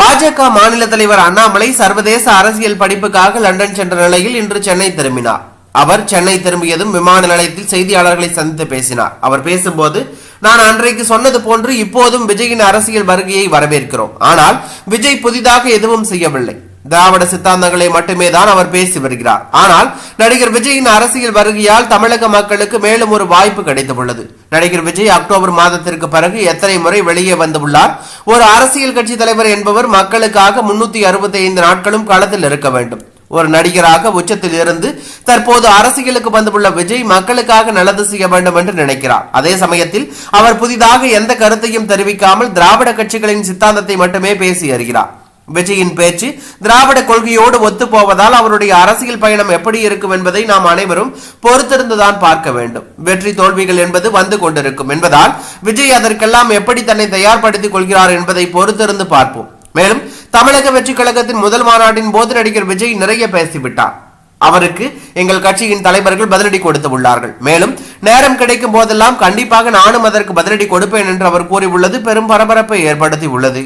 பாஜக மாநில தலைவர் அண்ணாமலை சர்வதேச அரசியல் படிப்புக்காக லண்டன் சென்ற நிலையில் இன்று சென்னை திரும்பினார். அவர் சென்னை திரும்பியதும் விமான நிலையத்தில் செய்தியாளர்களை சந்தித்து பேசினார். அவர் பேசும்போது நான் அன்றைக்கு சொன்னது போன்று இப்போதும் விஜயின் அரசியல் வருகையை வரவேற்கிறோம். ஆனால் விஜய் புதிதாக எதுவும் செய்யவில்லை. திராவிட சித்தாந்தங்களை மட்டுமே தான் அவர் பேசி வருகிறார். ஆனால் நடிகர் விஜயின் அரசியல் வருகையால் தமிழக மக்களுக்கு மேலும் ஒரு வாய்ப்பு கிடைத்துள்ளது. நடிகர் விஜய் அக்டோபர் மாதத்திற்கு பிறகு எத்தனை முறை வெளியே வந்துள்ளார்? ஒரு அரசியல் கட்சி தலைவர் என்பவர் மக்களுக்காக முன்னூத்தி அறுபத்தி ஐந்து நாட்களும் களத்தில் இருக்க வேண்டும். ஒரு நடிகராக உச்சத்தில் இருந்து தற்போது அரசியலுக்கு வந்துள்ள விஜய் மக்களுக்காக நல்லது செய்ய வேண்டும் என்று நினைக்கிறார். அதே சமயத்தில் அவர் புதிதாக எந்த கருத்தையும் தெரிவிக்காமல் திராவிட கட்சிகளின் சித்தாந்தத்தை மட்டுமே பேசி வருகிறார். விஜயின் பேச்சு திராவிட கொள்கையோடு ஒத்து போவதால் அவருடைய அரசியல் பயணம் எப்படி இருக்கும் என்பதை நாம் அனைவரும் பொறுத்திருந்துதான் பார்க்க வேண்டும். வெற்றி தோல்விகள் என்பது வந்து கொண்டிருக்கும் என்பதால் விஜய் அதற்கெல்லாம் எப்படி தன்னை தயார்படுத்திக் கொள்கிறார் என்பதை பொறுத்திருந்து பார்ப்போம். மேலும் தமிழக வெற்றி கழகத்தின் முதல் மாநாட்டின் போது நடிகர் விஜய் நிறைய பேசிவிட்டார். அவருக்கு எங்கள் கட்சியின் தலைவர்கள் பதிலடி கொடுத்து உள்ளார்கள். மேலும் நேரம் கிடைக்கும் போதெல்லாம் கண்டிப்பாக நானும் அதற்கு பதிலடி கொடுப்பேன் என்று அவர் கூறியுள்ளது பெரும் பரபரப்பை ஏற்படுத்தி உள்ளது.